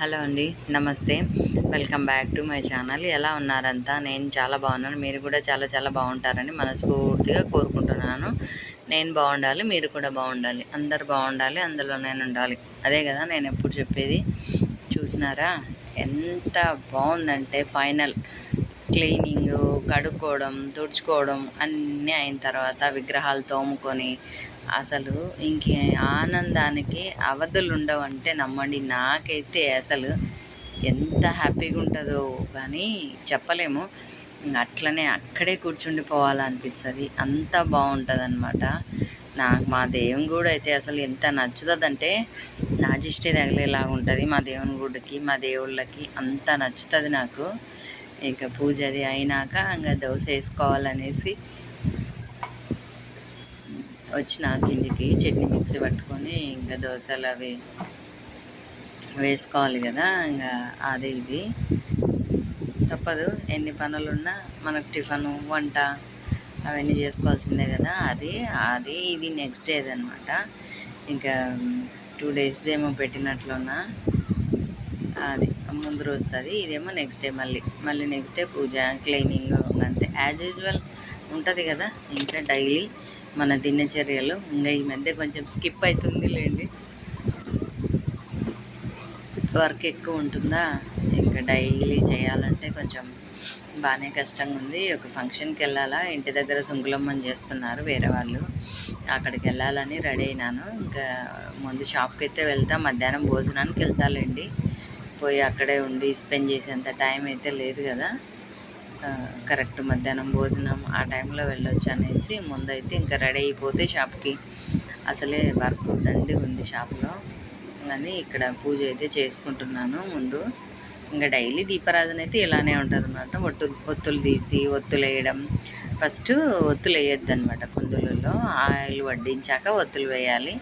Hello అండి నమస్తే. Welcome back to my channel. ఎలా ఉన్నారంతా? నేను చాలా బాగున్నాను. మీరు కూడా చాలా చాలా బాగుంటారని మనస్ఫూర్తిగా కోరుకుంటున్నాను. నేను బాగుండాలి మీరు కూడా బాగుండాలి. అందరు బాగుండాలి అందులో నేను ఉండాలి. అదే కదా నేను ఎప్పుడు చెప్పేది? చూసినారా? ఎంత బాగుందంటే ఫైనల్. క్లీనింగ్ కడుక్కోవడం తుడుచుకోవడం అన్నీ అయిన తర్వాత విగ్రహాలు తోముకొని అసలు ఇంక ఆనందానికి అవధులు ఉండవంటే నమ్మండి. నాకైతే అసలు ఎంత హ్యాపీగా ఉంటుందో కానీ చెప్పలేము అట్లనే అక్కడే కూర్చుండిపోవాలనిపిస్తుంది. అంత బాగుంటుంది అనమాట నాకు మా దేవుని గుడి అయితే అసలు ఎంత నచ్చుతుందంటే నా జిష్టి తగిలేలాగా ఉంటుంది మా దేవుని గుడికి మా దేవుళ్ళకి అంత నచ్చుతుంది నాకు. ఇక పూజ అది అయినాక ఇంకా దోశ వేసుకోవాలనేసి వచ్చిన కిందికి చట్నీ మిక్సీ పట్టుకొని ఇంకా దోశలు అవి వేసుకోవాలి కదా ఇంకా అది ఇది. తప్పదు ఎన్ని పనులున్నా మనకు టిఫను వంట అవన్నీ చేసుకోవాల్సిందే కదా. అది అది ఇది నెక్స్ట్ డేది అనమాట ఇంకా టూ డేస్ ఏమో పెట్టినట్లున్నా అది ముందు రోజుది ఇదేమో నెక్స్ట్ డే మళ్ళీ. మళ్ళీ నెక్స్ట్ డే పూజ క్లీనింగ్ అంతే. యాజ్ యూజువల్ ఉంటుంది కదా ఇంకా డైలీ మన దినచర్యలు ఇంకా ఈ మధ్య కొంచెం స్కిప్ అవుతుంది లేండి వర్క్ ఎక్కువ ఉంటుందా? ఇంకా డైలీ చేయాలంటే కొంచెం బాగానే కష్టంగా ఉంది ఒక ఫంక్షన్కి వెళ్ళాలా? ఇంటి దగ్గర సుంకులమ్మని చేస్తున్నారు వేరే వాళ్ళు. అక్కడికి వెళ్ళాలని రెడీ అయినాను. ఇంకా ముందు షాప్కి అయితే వెళ్తా. మధ్యాహ్నం భోజనానికి వెళ్తాలేండి. పోయి అక్కడే ఉండి స్పెండ్ చేసేంత టైం అయితే లేదు కదా. కరెక్ట్ మధ్యాహ్నం భోజనం ఆ టైంలో వెళ్ళొచ్చు అనేసి ముందైతే ఇంకా రెడీ అయిపోతే షాప్కి. అసలే వర్క్ దండి ఉంది షాప్లో. కానీ ఇక్కడ పూజ అయితే చేసుకుంటున్నాను ముందు. ఇంకా డైలీ దీపారాధన అయితే ఇలానే ఉంటుంది అనమాట ఒత్తు ఒత్తులు తీసి ఒత్తులు వేయడం. ఫస్ట్ ఒత్తులు వేయొద్దు అనమాట కుందులలో. ఆయిల్ వడ్డించాక ఒత్తులు వేయాలి.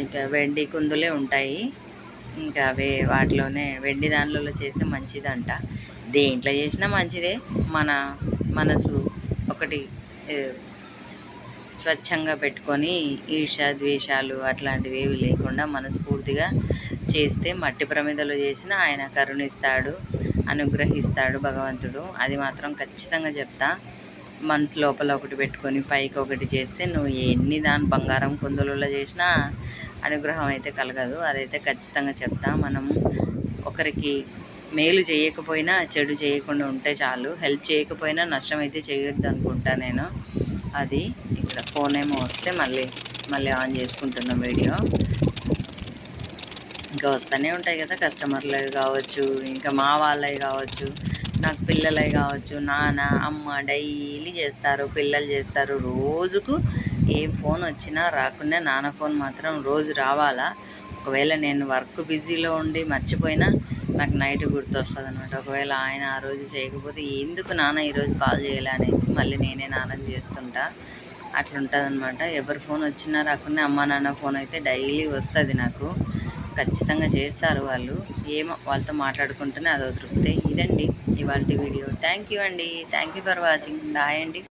ఇంకా వెండి కుందులే ఉంటాయి. ఇంకా అవే వాటిలోనే వెండి దానిలో చేస్తే మంచిదంట. దేంట్లో చేసినా మంచిదే. మన మనసు ఒకటి స్వచ్ఛంగా పెట్టుకొని ఈర్ష ద్వేషాలు అట్లాంటివి ఏవి లేకుండా మనస్ఫూర్తిగా చేస్తే మట్టి ప్రమిదలు చేసిన ఆయన కరుణిస్తాడు అనుగ్రహిస్తాడు భగవంతుడు. అది మాత్రం ఖచ్చితంగా చెప్తా. మనసు లోపల ఒకటి పెట్టుకొని పైకి ఒకటి చేస్తే నువ్వు ఎన్ని దాని బంగారం కుందులలో చేసినా అనుగ్రహం అయితే కలగదు. అదైతే ఖచ్చితంగా చెప్తా. మనం ఒకరికి మేలు చేయకపోయినా చెడు చేయకుండా ఉంటే చాలు. హెల్ప్ చేయకపోయినా నష్టం అయితే చేయొద్దు అనుకుంటా నేను. అది ఇక్కడ ఫోన్ ఏమో వస్తే మళ్ళీ మళ్ళీ ఆన్ చేసుకుంటున్నాం వీడియో. ఇంకా వస్తూనే ఉంటాయి కదా కస్టమర్లు కావచ్చు ఇంకా మా వాళ్ళవి కావచ్చు నాకు పిల్లలవి కావచ్చు నాన్న అమ్మ డైలీ చేస్తారు పిల్లలు చేస్తారు. రోజుకు ఏ ఫోన్ వచ్చినా రాకుండా నాన్న ఫోన్ మాత్రం రోజు రావాలా? ఒకవేళ నేను వర్క్ బిజీలో ఉండి మర్చిపోయినా నాకు నైట్ గుర్తొస్తుంది అనమాట ఒకవేళ ఆయన ఆ రోజు చేయకపోతే ఎందుకు నాన్న ఈరోజు కాల్ చేయాలి అనేసి మళ్ళీ నేనే నానం చేస్తుంటా. అట్లుంటుందన్నమాట. ఎవరు ఎవరి ఫోన్ వచ్చినా రాకుండా అమ్మ నాన్న ఫోన్ అయితే డైలీ వస్తుంది నాకు. ఖచ్చితంగా చేస్తారు వాళ్ళు. ఏమో వాళ్ళతో మాట్లాడుకుంటేనే అదో తృప్తి. ఇదండి ఇవాళ వీడియో థ్యాంక్ యూ అండి. Thank you for watching bye అండి.